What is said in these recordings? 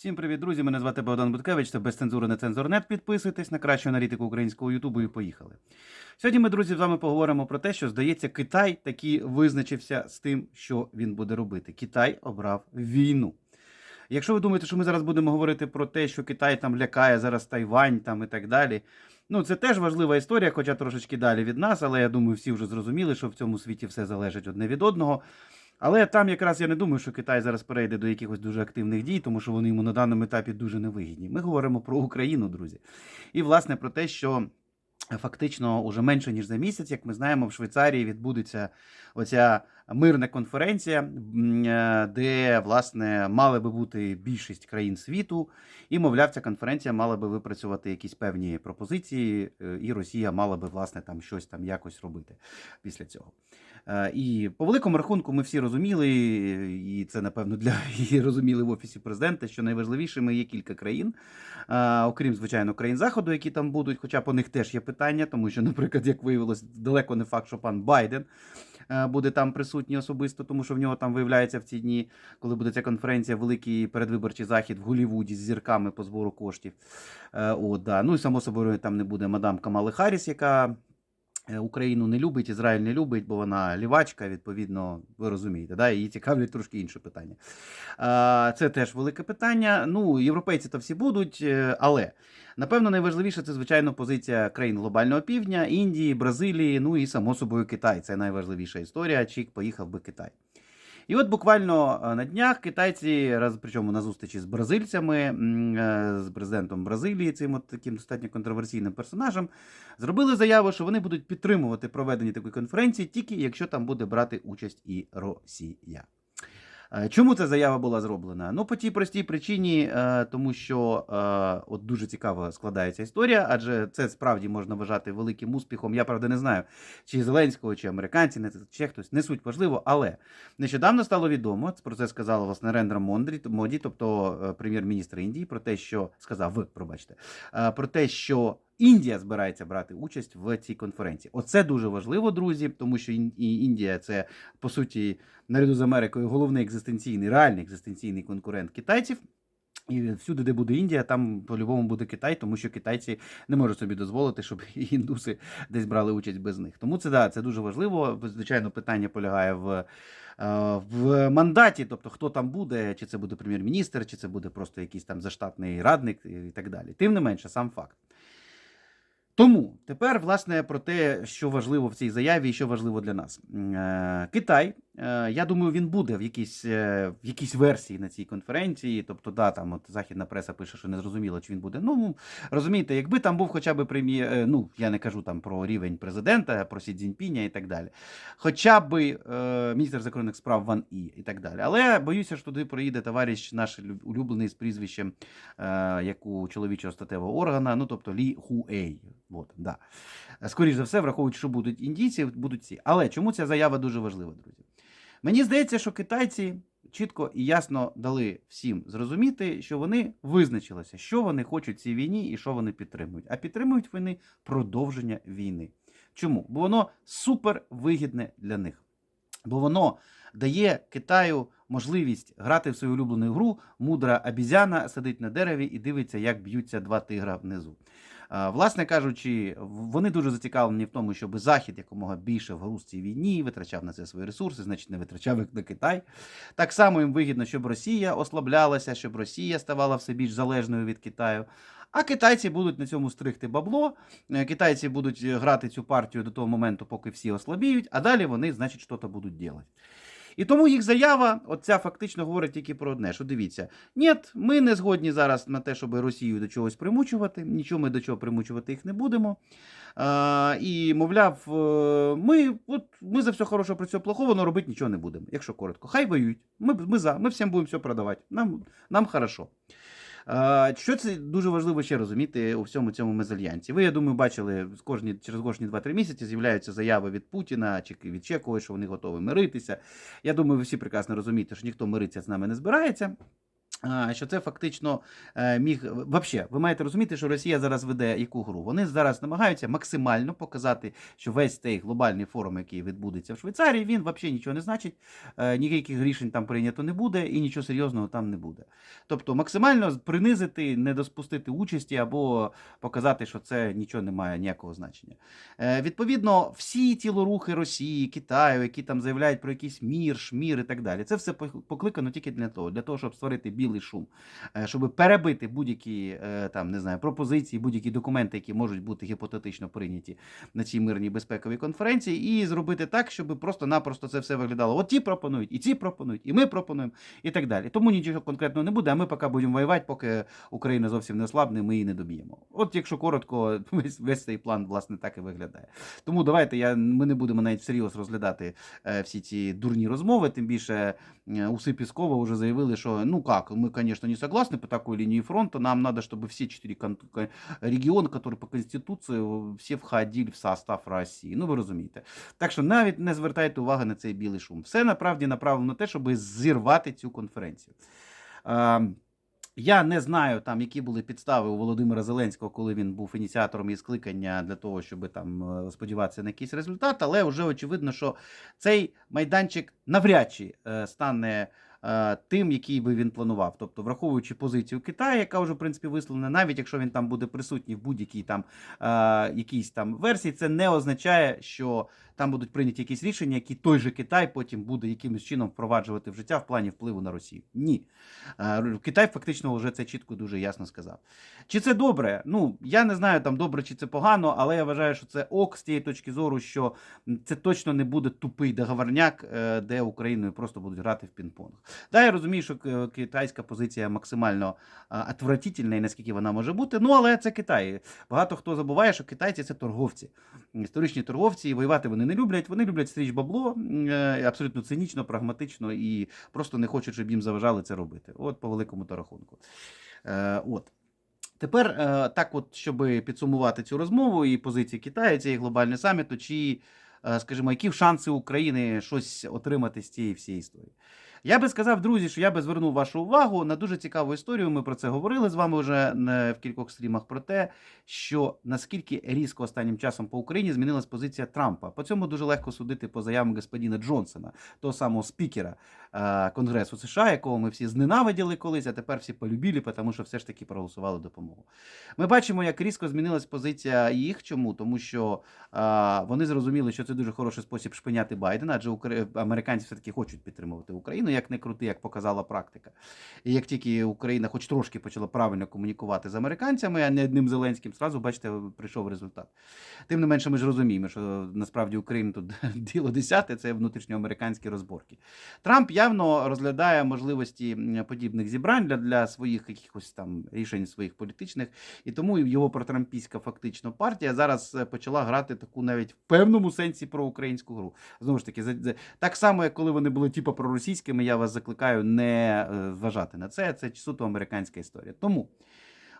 Всім привіт, друзі! Мене звати Богдан Буткевич. Це без цензури на цензурнет. Підписуйтесь на кращу аналітику українського Ютубу і поїхали. Сьогодні ми, друзі, з вами поговоримо про те, що здається, Китай таки визначився з тим, що він буде робити. Китай обрав війну. Якщо ви думаєте, що ми зараз будемо говорити про те, що Китай там лякає зараз Тайвань там і так далі. Ну, це теж важлива історія, хоча трошечки далі від нас, але я думаю, всі вже зрозуміли, що в цьому світі все залежить одне від одного. Але там якраз я не думаю, що Китай зараз перейде до якихось дуже активних дій, тому що вони йому на даному етапі дуже невигідні. Ми говоримо про Україну, друзі. І власне про те, що фактично уже менше ніж за місяць, як ми знаємо, в Швейцарії відбудеться оця мирна конференція, е, де власне мали би бути більшість країн світу, і мовляв, ця конференція мала би випрацювати якісь певні пропозиції, е, і Росія мала би власне там щось там якось робити після цього. Е, І по великому рахунку ми всі розуміли, і це напевно для і розуміли в офісі президента, що найважливішими є кілька країн, е, окрім звичайно країн заходу, які там будуть. Хоча по них теж є питання, тому що, наприклад, як виявилось, далеко не факт, що пан Байден е, буде там присутній особисто, тому що в нього там виявляється в ці дні, коли буде ця конференція, великий передвиборчий захід в Голлівуді з зірками по збору коштів. От, да. Ну і само собою там не буде мадам Камали Харріс, яка Україну не любить, Ізраїль не любить, бо вона лівачка, відповідно, ви розумієте, да? її цікавлять трошки інші питання. Це теж велике питання. Ну, європейці то всі будуть, е, але напевно найважливіше це, звичайно, позиція країн глобального півдня, Індії, Бразилії, ну і само собою Китай. Це найважливіша історія. Чік поїхав би Китай. І от буквально е, на днях китайці, раз причому на зустрічі з бразильцями, е, з президентом Бразилії, цим от таким достатньо контроверсійним персонажем, зробили заяву, що вони будуть підтримувати проведення такої конференції, тільки якщо там буде брати участь і Росія. Е, Чому ця заява була зроблена? Ну, по тій простій причині, е, тому що е, от дуже цікаво складається історія, адже це справді можна вважати великим успіхом. Я правда не знаю, чи Зеленського, чи американці, чи хтось не суть важливо, але нещодавно стало відомо. Про це сказала власне Рендра Мондрі, Моді, тобто прем'єр-міністр Індії, про те, що сказав пробачте, про те, що. Індія збирається брати участь в цій конференції. Оце дуже важливо, друзі, тому що Ін- Індія це по суті наряду з Америкою головний екзистенційний, реальний екзистенційний конкурент китайців. І всюди, де буде Індія, там по-любому буде Китай, тому що китайці не можуть собі дозволити, щоб індуси десь брали участь без них. Тому це да, це дуже важливо. Звичайно, питання полягає в, е, в мандаті, тобто хто там буде, чи це буде прем'єр-міністр, чи це буде просто якийсь там заштатний радник і так далі. Тим не менше, сам факт. Тому тепер, власне, про те, що важливо в цій заяві і що важливо для нас. Е, Китай, я думаю, він буде в якійсь, е, в якійсь версії на цій конференції. Тобто, да, там от західна преса пише, що не зрозуміло, чи він буде. Ну розумієте, якби там був хоча б прем'єр, е, ну я не кажу там про рівень президента, про Сі Цзіньпіня і так далі. Хоча б е, міністр закордонних справ Ван І і так далі. Але боюся, що туди приїде товариш наш улюблений з прізвищем, е, як у чоловічого статевого органа, ну тобто Лі Хуей. От, да. Скоріше за все, враховуючи, що будуть індійці, будуть ці. Але чому ця заява дуже важлива, друзі? Мені здається, що китайці чітко і ясно дали всім зрозуміти, що вони визначилися, що вони хочуть в цій війні і що вони підтримують. А підтримують вони продовження війни. Чому? Бо воно супер вигідне для них. Бо воно дає Китаю можливість грати в свою улюблену гру. Мудра обізяна сидить на дереві і дивиться, як б'ються два тигра внизу. А, Власне кажучи, вони дуже зацікавлені в тому, щоб Захід якомога більше в гру цій війні витрачав на це свої ресурси, значить не витрачав їх на Китай. Так само їм вигідно, щоб Росія ослаблялася, щоб Росія ставала все більш залежною від Китаю. А китайці будуть на цьому стригти бабло. Е, Китайці будуть е, грати цю партію до того моменту, поки всі ослабіють, а далі вони, значить, щось будуть робити. І тому їх заява, оця фактично говорить тільки про одне: що дивіться, ні, ми не згодні зараз на те, щоб Росію до чогось примучувати, нічого ми до чого примучувати їх не будемо. А, і, мовляв, е, ми, от, ми за все хороше про все плохого, але робити нічого не будемо. Якщо коротко, хай воюють. Ми, ми за, ми всім будемо все продавати. Нам, нам хорошо. А, Що це дуже важливо ще розуміти у всьому цьому мезальянці? Ви, я думаю, бачили кожні, через кожні 2-3 місяці з'являються заяви від Путіна чи від ще когось, що вони готові миритися. Я думаю, ви всі прекрасно розумієте, що ніхто миритися з нами не збирається. Що це фактично е, міг Вообще, ви маєте розуміти, що Росія зараз веде яку гру? Вони зараз намагаються максимально показати, що весь цей глобальний форум, який відбудеться в Швейцарії, він взагалі нічого не значить, е, ніяких рішень там прийнято не буде і нічого серйозного там не буде. Тобто максимально принизити, не доспустити участі або показати, що це нічого не має ніякого значення. Е, Відповідно, всі тілорухи Росії, Китаю, які там заявляють про якийсь мір, шмір і так далі, це все покликано тільки для того, для того, щоб створити білий шум, е, щоб перебити будь-які е, там не знаю пропозиції, будь-які документи, які можуть бути гіпотетично прийняті на цій мирній безпековій конференції, і зробити так, щоб просто-напросто це все виглядало. От ті пропонують, і ці пропонують, і ми пропонуємо, і так далі. Тому нічого конкретного не буде. А ми поки будемо воювати, поки Україна зовсім не ослабне, ми її не доб'ємо. От якщо коротко, весь, весь цей план власне так і виглядає. Тому давайте я ми не будемо навіть всерйоз розглядати е, всі ці дурні розмови. Тим більше уси Піскова вже заявили, що ну как, мы, конечно, не согласны по такой линии фронта. Нам надо, чтобы все четыре кон- ко- регіони, которые по конституції, всі входили в состав Росії. Ну ви розумієте. Так що навіть не звертайте уваги на цей білий шум. Все направді направлено на те, щоб зірвати цю конференцію. Е, я не знаю, там, які були підстави у Володимира Зеленського, коли він був ініціатором її скликання для того, щоб там е, сподіватися на якийсь результат, але вже очевидно, що цей майданчик навряд чи е, стане е, тим, який би він планував. Тобто, враховуючи позицію Китаю, яка вже в принципі висловлена, навіть якщо він там буде присутній в будь-якій там е, якійсь там версії, це не означає, що там будуть прийняті якісь рішення, які той же Китай потім буде якимось чином впроваджувати в життя в плані впливу на Росію. Ні. Е, Китай фактично вже це чітко дуже ясно сказав. Чи це добре? Ну я не знаю там добре чи це погано, але я вважаю, що це ок з тієї точки зору, що це точно не буде тупий договорняк, е, де Україною просто будуть грати в пінг-понг. Да, я розумію, що е, китайська позиція максимально отвратительна і наскільки вона може бути. Ну але це Китай. Багато хто забуває, що китайці це торговці, історичні торговці, і воювати вони не люблять. Вони люблять стріч бабло е, абсолютно цинічно, прагматично і просто не хочуть, щоб їм заважали це робити. От по великому то рахунку. Е, От. Тепер, е, так, от, щоб підсумувати цю розмову і позиції Китаю, цієї глобальної саміту, чи, скажімо, які шанси України щось отримати з цієї всієї історії. Я би сказав, друзі, що я би звернув вашу увагу на дуже цікаву історію. Ми про це говорили з вами вже е, в кількох стрімах про те, що наскільки різко останнім часом по Україні змінилась позиція Трампа. По цьому дуже легко судити по заявам господина Джонсона, того самого спікера е, Конгресу США, якого ми всі зненавиділи колись, а тепер всі полюбили, тому що все ж таки проголосували допомогу. Ми бачимо, як різко змінилась позиція їх. Чому? Тому що е, вони зрозуміли, що це дуже хороший спосіб шпиняти Байдена, адже американці все таки хочуть підтримувати Україну, як не крути, як показала практика. І як тільки Україна, хоч трошки почала правильно комунікувати з американцями, а не одним Зеленським, зразу бачите, прийшов результат. Тим не менше, ми ж розуміємо, що насправді Україна тут діло десяте, це внутрішньоамериканські розборки. Трамп явно розглядає можливості подібних зібрань для, для своїх якихось там рішень своїх політичних, і тому його протрампійська фактично партія зараз е, почала грати таку навіть в певному сенсі проукраїнську гру. Знову ж таки, так само, як коли вони були типу проросійськими, я вас закликаю не е, зважати на це. Це суто американська історія. Тому.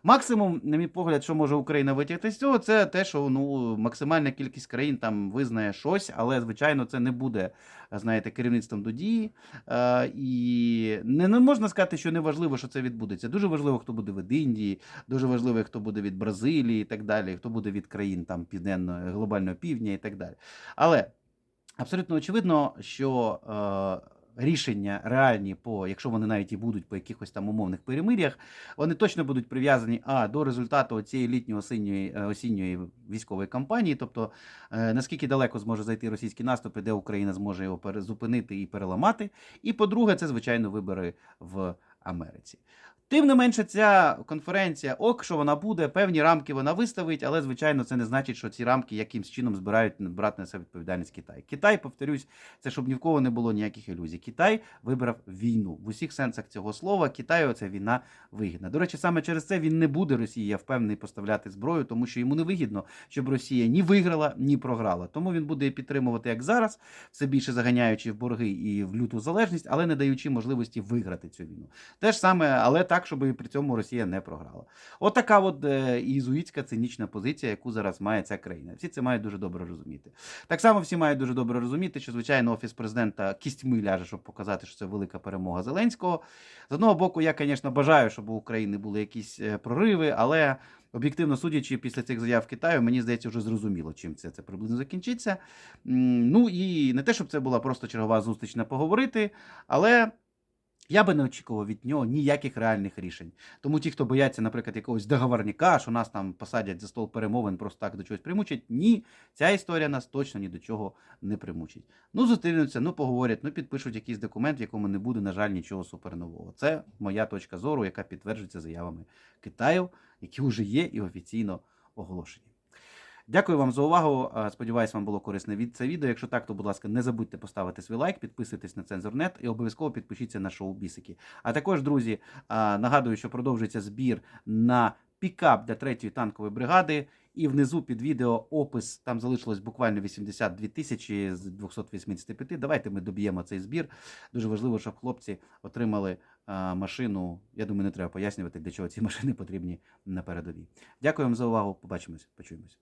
Максимум, на мій погляд, що може Україна витягти з цього, це те, що ну максимальна кількість країн там визнає щось, але звичайно це не буде, знаєте, керівництвом до дії. Е, і не, не можна сказати, що не важливо, що це відбудеться. Дуже важливо, хто буде від Індії, дуже важливо, хто буде від Бразилії і так далі, хто буде від країн там південного глобального півдня і так далі. Але абсолютно очевидно, що. Е, Рішення реальні по, якщо вони навіть і будуть по якихось там умовних перемир'ях, вони точно будуть прив'язані а до результату цієї літньої осінньої е, осінньої військової кампанії, тобто е, наскільки далеко зможе зайти російський наступ, і де Україна зможе його перезупинити і переламати. І по-друге, це звичайно вибори в Америці. Тим не менше, ця конференція, ок, що вона буде, певні рамки вона виставить, але звичайно це не значить, що ці рамки якимсь чином збирають брати на себе відповідальність Китай. Китай, повторюсь, це щоб ні в кого не було ніяких ілюзій. Китай вибрав війну в усіх сенсах цього слова. Китаю ця війна вигідна. До речі, саме через це він не буде Росії, я впевнений, поставляти зброю, тому що йому не вигідно, щоб Росія ні виграла, ні програла. Тому він буде підтримувати як зараз, все більше заганяючи в борги і в люту залежність, але не даючи можливості виграти цю війну. Те ж саме, але так так, щоб при цьому Росія не програла. От така от е, ізуїтська цинічна позиція, яку зараз має ця країна. Всі це мають дуже добре розуміти. Так само всі мають дуже добре розуміти, що звичайно офіс президента кістьми ляже, щоб показати, що це велика перемога Зеленського. З одного боку, я, звісно, бажаю, щоб у України були якісь е, прориви, але об'єктивно судячи, після цих заяв Китаю, мені здається, вже зрозуміло, чим це, це приблизно закінчиться. Ну і не те, щоб це була просто чергова зустріч на поговорити, але. Я би не очікував від нього ніяких реальних рішень. Тому ті, хто бояться, наприклад, якогось договорника, що нас там посадять за стол перемовин, просто так до чогось примучать. Ні, ця історія нас точно ні до чого не примучить. Ну, зустрінуться, ну поговорять, ну підпишуть якийсь документ, в якому не буде, на жаль, нічого супернового. Це моя точка зору, яка підтверджується заявами Китаю, які вже є і офіційно оголошені. Дякую вам за увагу. Е, Сподіваюсь, вам було корисне від це відео. Якщо так, то, будь ласка, не забудьте поставити свій лайк, підписуйтесь на Цензорнет і обов'язково підпишіться на шоу Бісики. А також, друзі, е, нагадую, що продовжується збір на пікап для третьої танкової бригади. І внизу під відео опис там залишилось буквально 82 тисячі з 285. Давайте ми доб'ємо цей збір. Дуже важливо, щоб хлопці отримали е, машину. Я думаю, не треба пояснювати, для чого ці машини потрібні на передовій. Дякую вам за увагу. Побачимось, почуємось.